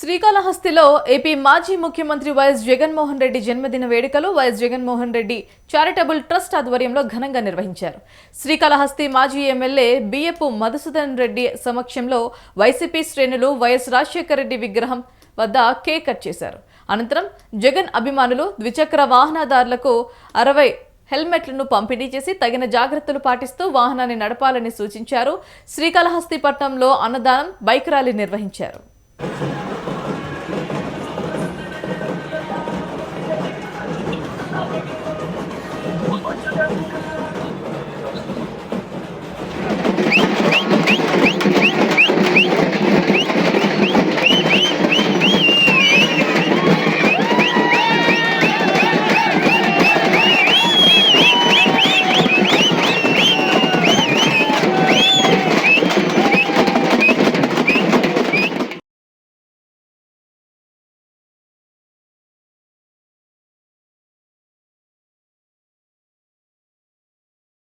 శ్రీకాళహస్తిలో AP మాజీ ముఖ్యమంత్రి YS Jaganmohan Reddy జన్మదిన వేడుకలు YS Jaganmohan Reddy charitable trust ఆధ్వర్యంలో ఘనంగా నిర్వహించారు. శ్రీకాళహస్తి మాజీ ఎమ్మెల్యే బిఎపు మధుసూదన్ రెడ్డి సమక్షంలో వైసీపీ శ్రేణులు వైఎస్ రాజశేఖర రెడ్డి విగ్రహం వద్ద కేక్ కట్ చేశారు. అనంతరం జగన్ అభిమానులు ద్విచక్ర వాహనదారులకు అరవై హెల్మెట్లను పంపిణీ చేసి తగిన జాగ్రత్తలు పాటిస్తూ వాహనాన్ని నడపాలని సూచించారు. శ్రీకాళహస్తి పట్టణంలో అన్నదానం బైక్ ర్యాలీ నిర్వహించారు.